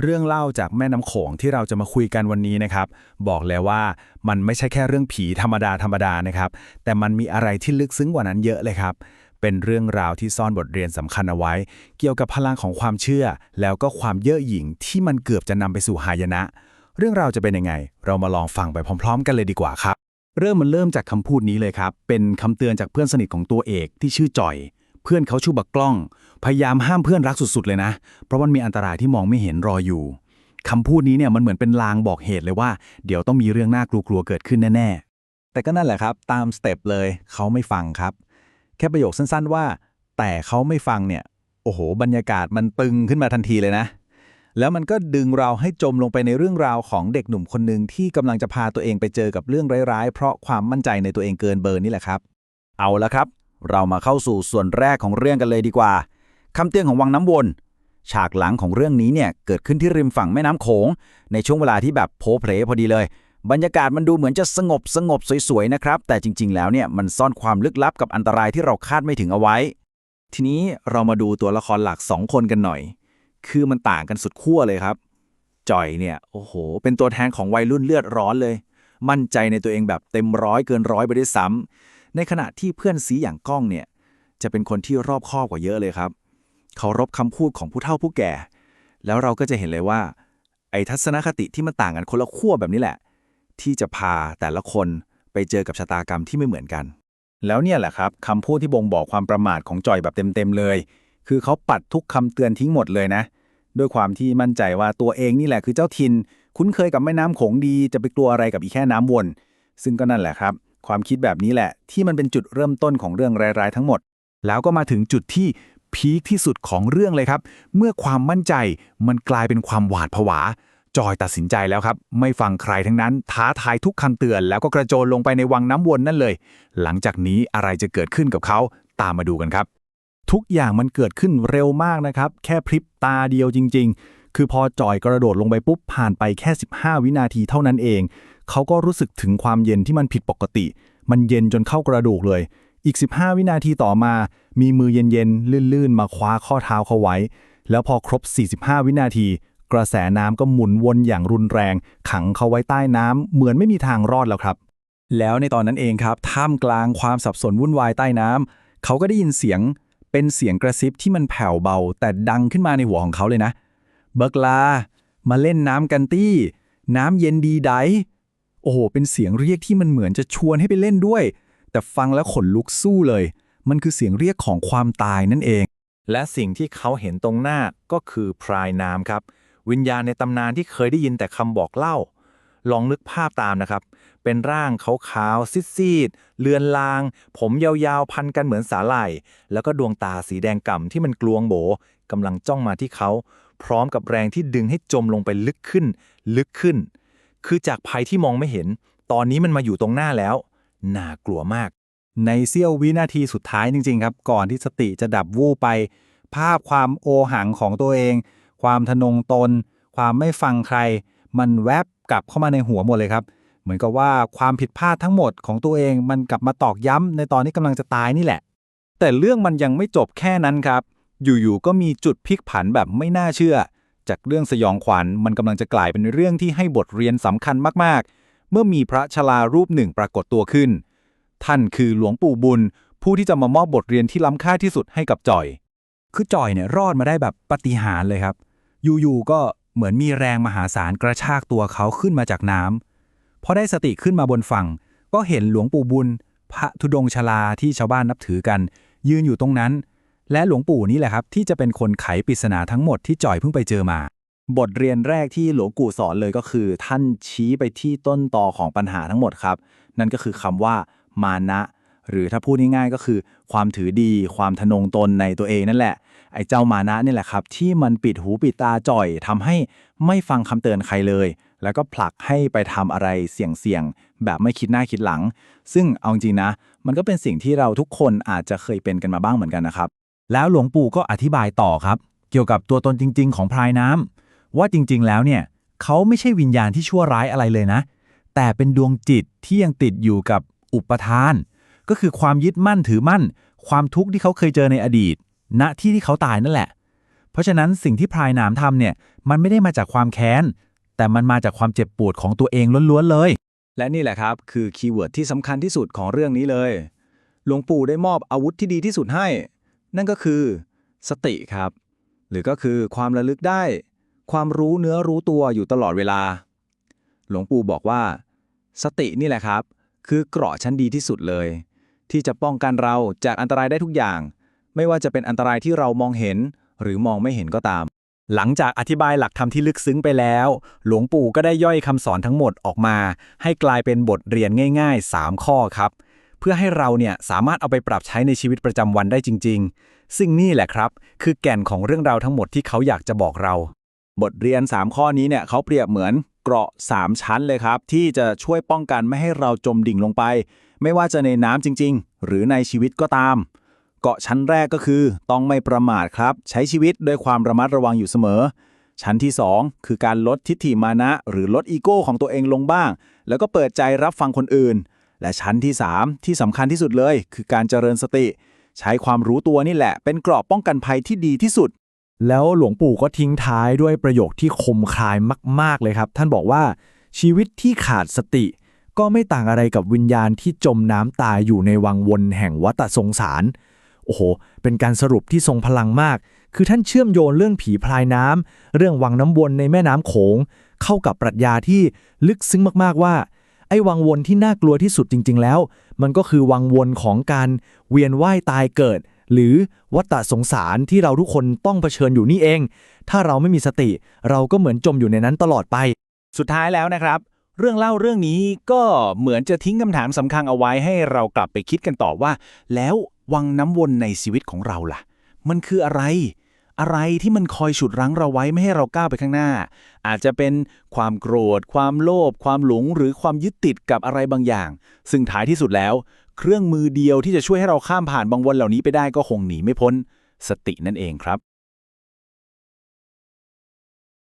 เรื่องเล่าจากแม่น้ำโขงที่เราจะมาคุยกันวันนี้นะครับ บอกเลยว่ามันไม่ใช่แค่เรื่องผีธรรมดาธรรมดานะครับ แต่มันมีอะไรที่ลึกซึ้งกว่านั้นเยอะเลยครับ เป็นเรื่องราวที่ซ่อนบทเรียนสำคัญเอาไว้ เกี่ยวกับพลังของความเชื่อ แล้วก็ความเย่อหยิ่งที่มันเกือบจะนำไปสู่หายนะ เรื่องราวจะเป็นยังไง เรามาลองฟังไปพร้อม ๆ กันเลยดีกว่าครับ เริ่มมันเริ่มจากคำพูดนี้เลยครับ เป็นคำเตือนจากเพื่อนสนิทของตัวเอกที่ชื่อจ่อย เพื่อนเขาชื่อบักกล้อง พยายามห้ามเพื่อนรักสุดๆเลยนะ เพราะมันมีอันตรายที่มองไม่เห็นรออยู่คำพูดนี้เนี่ยมันเหมือนเป็นลางบอกเหตุเลยว่า เดี๋ยวต้องมีเรื่องน่ากลัวๆเกิดขึ้นแน่ๆ แต่ก็นั่นแหละครับ ตามสเต็ปเลยเขาไม่ฟังครับ แค่ประโยคสั้นๆว่า แต่เขาไม่ฟังเนี่ย โอ้โห บรรยากาศมันตึงขึ้นมาทันทีเลยนะ แล้วมันก็ดึงเราให้จมลงไปในเรื่องราวของเด็กหนุ่มคนหนึ่งที่กำลังจะพาตัวเองไปเจอกับเรื่องร้ายๆ เพราะความมั่นใจในตัวเองเกินเบอร์นี่แหละครับ เอาละครับ เรามาเข้าสู่ส่วนแรกของเรื่องกันเลยดีกว่าคำเตือนของวังน้ำวน ฉากหลังของเรื่องนี้เนี่ยเกิดขึ้นที่ริมฝั่งแม่น้ำโขง ในช่วงเวลาที่แบบโผเพลพอดีเลย บรรยากาศมันดูเหมือนจะสงบสงบสวยๆนะครับ แต่จริง ๆ แล้วเนี่ยมันซ่อนความลึกลับกับอันตรายที่เราคาดไม่ถึงเอาไว้ ทีนี้เรามาดูตัวละครหลักสองคนกันหน่อย คือมันต่างกันสุดขั้วเลยครับจ่อยเนี่ยโอ้โห เป็นตัวแทนของวัยรุ่นเลือดร้อนเลย มั่นใจในตัวเองแบบเต็มร้อยเกินร้อยไปด้วยซ้ำ ในขณะที่เพื่อนซีอย่างก้องเนี่ยจะเป็นคนที่รอบคอบกว่าเยอะเลยครับเคารพคำพูดของผู้เฒ่าผู้แก่ แล้วเราก็จะเห็นเลยว่า ไอ้ทัศนคติที่มันต่างกันคนละขั้วแบบนี้แหละ ที่จะพาแต่ละคนไปเจอกับชะตากรรมที่ไม่เหมือนกัน แล้วเนี่ยแหละครับคำพูดที่บ่งบอกความประมาทของจอยแบบเต็มๆเลย คือเขาปัดทุกคำเตือนทิ้งหมดเลยนะ ด้วยความที่มั่นใจว่าตัวเองนี่แหละคือเจ้าทิน คุ้นเคยกับแม่น้ำโขงดีจะไปกลัวอะไรกับอีแค่น้ำวน ซึ่งก็นั่นแหละครับ ความคิดแบบนี้แหละ ที่มันเป็นจุดเริ่มต้นของเรื่องร้ายๆทั้งหมด แล้วก็มาถึงจุดที่พีคที่สุดของเรื่องเลยครับ เมื่อความมั่นใจมันกลายเป็นความหวาดผวา จอยตัดสินใจแล้วครับ ไม่ฟังใครทั้งนั้น ท้าทายทุกคำเตือน แล้วก็กระโจนลงไปในวังน้ำวนนั่นเลย หลังจากนี้อะไรจะเกิดขึ้นกับเขาตามมาดูกันครับ ทุกอย่างมันเกิดขึ้นเร็วมากนะครับ แค่พริบตาเดียวจริง ๆ คือพอจอยกระโดดลงไปปุ๊บผ่านไปแค่ 15 วินาทีเท่านั้นเอง เขาก็รู้สึกถึงความเย็นที่มันผิดปกติ มันเย็นจนเข้ากระดูกเลย อีก 15 วินาทีต่อมา มีมือเย็นๆ ลื่นๆ มาคว้าข้อเท้าเขาไว้ แล้วพอครบ 45 วินาที กระแสน้ำก็หมุนวนอย่างรุนแรง ขังเขาไว้ใต้น้ำเหมือนไม่มีทางรอดแล้วครับ แล้วในตอนนั้นเองครับ ท่ามกลางความสับสนวุ่นวายใต้น้ำเขาก็ได้ยินเสียงเป็นเสียงกระซิบที่มันแผ่วเบา แต่ดังขึ้นมาในหัวของเขาเลยนะ เบิกลา มาเล่นน้ำกันตี้ น้ำเย็นดีไดโอ้โห เป็นเสียงเรียกที่มันเหมือนจะชวนให้ไปเล่นด้วย แต่ฟังแล้วขนลุกสู้เลย มันคือเสียงเรียกของความตายนั่นเอง และสิ่งที่เขาเห็นตรงหน้าก็คือพรายน้ำครับ วิญญาณในตำนานที่เคยได้ยินแต่คำบอกเล่า ลองนึกภาพตามนะครับ เป็นร่างขาวๆซีดๆเลือนลาง ผมยาวๆ พันกันเหมือนสาหร่าย แล้วก็ดวงตาสีแดงก่ำที่มันกลวงโบกำลังจ้องมาที่เขา พร้อมกับแรงที่ดึงให้จมลงไปลึกขึ้น ลึกขึ้น คือจากภัยที่มองไม่เห็น ตอนนี้มันมาอยู่ตรงหน้าแล้ว น่ากลัวมาก ในเสี้ยววินาทีสุดท้ายจริง ๆ ครับ ก่อนที่สติจะดับวูบไป ภาพความโอหังของตัวเอง ความทะนงตน ความไม่ฟังใคร มันแวบกลับเข้ามาในหัวหมดเลยครับ เหมือนกับว่าความผิดพลาดทั้งหมดของตัวเองมันกลับมาตอกย้ำในตอนที่กำลังจะตายนี่แหละ แต่เรื่องมันยังไม่จบแค่นั้นครับ อยู่ๆก็มีจุดพลิกผันแบบไม่น่าเชื่อ จากเรื่องสยองขวัญมันกำลังจะกลายเป็นเรื่องที่ให้บทเรียนสำคัญมากๆ เมื่อมีพระชลารูปหนึ่งปรากฏตัวขึ้น ท่านคือหลวงปู่บุญ ผู้ที่จะมามอบบทเรียนที่ล้ำค่าที่สุดให้กับจอย คือจอยเนี่ยรอดมาได้แบบปาฏิหาริย์เลยครับ อยู่ๆก็เหมือนมีแรงมหาศาลกระชากตัวเขาขึ้นมาจากน้ำพอได้สติขึ้นมาบนฝั่ง ก็เห็นหลวงปู่บุญ พระธุดงชลาที่ชาวบ้านนับถือกัน ยืนอยู่ตรงนั้น และหลวงปู่นี่แหละครับ ที่จะเป็นคนไขปริศนาทั้งหมดที่จอยเพิ่งไปเจอมา บทเรียนแรกที่หลวงปู่สอนเลยก็คือ ท่านชี้ไปที่ต้นตอของปัญหาทั้งหมดครับ นั่นก็คือคำว่า มานะ หรือถ้าพูดง่ายๆก็คือ ความถือดี ความทะนงตนในตัวเองนั่นแหละ ไอ้เจ้ามานะนี่แหละครับ ที่มันปิดหูปิดตาจ่อยทำให้ไม่ฟังคำเตือนใครเลยแล้วก็ผลักให้ไปทำอะไรเสี่ยงๆ แบบไม่คิดหน้าคิดหลัง ซึ่งเอาจริงนะ มันก็เป็นสิ่งที่เราทุกคนอาจจะเคยเป็นกันมาบ้างเหมือนกันนะครับ แล้วหลวงปู่ก็อธิบายต่อครับ เกี่ยวกับตัวตนจริง ๆ ของพรายน้ำว่าจริง ๆ แล้วเนี่ยเขาไม่ใช่วิญญาณที่ชั่วร้ายอะไรเลยนะ แต่เป็นดวงจิตที่ยังติดอยู่กับอุปทาน ก็คือความยึดมั่นถือมั่น ความทุกข์ที่เขาเคยเจอในอดีต ณที่ที่เขาตายนั่นแหละ เพราะฉะนั้นสิ่งที่พรายน้ำทำเนี่ยมันไม่ได้มาจากความแค้น แต่มันมาจากความเจ็บปวดของตัวเองล้วนๆเลย และนี่แหละครับคือคีย์เวิร์ดที่สำคัญที่สุดของเรื่องนี้เลย หลวงปู่ได้มอบอาวุธที่ดีที่สุดให้ นั่นก็คือ สติครับ หรือก็คือความระลึกได้ ความรู้เนื้อรู้ตัวอยู่ตลอดเวลา หลวงปู่บอกว่า สตินี่แหละครับ คือเกราะชั้นดีที่สุดเลย ที่จะป้องกันเราจากอันตรายได้ทุกอย่าง ไม่ว่าจะเป็นอันตรายที่เรามองเห็น หรือมองไม่เห็นก็ตาม หลังจากอธิบายหลักธรรมที่ลึกซึ้งไปแล้ว หลวงปู่ก็ได้ย่อยคำสอนทั้งหมดออกมา ให้กลายเป็นบทเรียนง่าย ๆ 3 ข้อครับ เพื่อให้เราเนี่ยสามารถเอาไปปรับใช้ในชีวิตประจำวันได้จริง ๆ ซึ่งนี่แหละครับ คือแก่นของเรื่องราวทั้งหมดที่เขาอยากจะบอกเรา บทเรียน 3 ข้อนี้เนี่ยเขาเปรียบเหมือนเกราะ 3 ชั้นเลยครับ ที่จะช่วยป้องกันไม่ให้เราจมดิ่งลงไป ไม่ว่าจะในน้ำจริง ๆ หรือในชีวิตก็ตาม เกาะชั้นแรกก็คือ ต้องไม่ประมาทครับ ใช้ชีวิตด้วยความระมัดระวังอยู่เสมอ ชั้นที่ 2 คือการลดทิฏฐิมานะ หรือลดอีโก้ของตัวเองลงบ้าง แล้วก็เปิดใจรับฟังคนอื่น และชั้นที่ 3 ที่สำคัญที่สุดเลย คือการเจริญสติ ใช้ความรู้ตัวนี่แหละ เป็นเกราะป้องกันภัยที่ดีที่สุด แล้วหลวงปู่ก็ทิ้งท้ายด้วยประโยคที่คมคายมาก ๆ เลยครับ ท่านบอกว่าชีวิตที่ขาดสติ ก็ไม่ต่างอะไรกับวิญญาณที่จมน้ำตายอยู่ในวังวนแห่งวัฏสงสาร โอ้โห เป็นการสรุปที่ทรงพลังมาก คือท่านเชื่อมโยงเรื่องผีพลายน้ำเรื่องวังน้ำวนในแม่น้ำโขง เข้ากับปรัชญาที่ลึกซึ้งมากๆว่า ไอ้วังวนที่น่ากลัวที่สุดจริง ๆ แล้ว มันก็คือวังวนของการเวียนว่ายตายเกิด หรือวัฏสงสารที่เราทุกคนต้องเผชิญอยู่นี่เอง ถ้าเราไม่มีสติ เราก็เหมือนจมอยู่ในนั้นตลอดไป สุดท้ายแล้วนะครับ เรื่องเล่าเรื่องนี้ก็เหมือนจะทิ้งคำถามสำคัญเอาไว้ให้เรากลับไปคิดกันต่อว่า แล้ววังน้ำวนในชีวิตของเราล่ะ มันคืออะไร อะไรที่มันคอยฉุดรั้งเราไว้ไม่ให้เราก้าวไปข้างหน้า อาจจะเป็นความโกรธ ความโลภความหลงหรือความยึดติดกับอะไรบางอย่าง ซึ่งท้ายที่สุดแล้ว เครื่องมือเดียวที่จะช่วยให้เราข้ามผ่านบางวันเหล่านี้ไปได้ก็คงหนีไม่พ้น สตินั่นเองครับ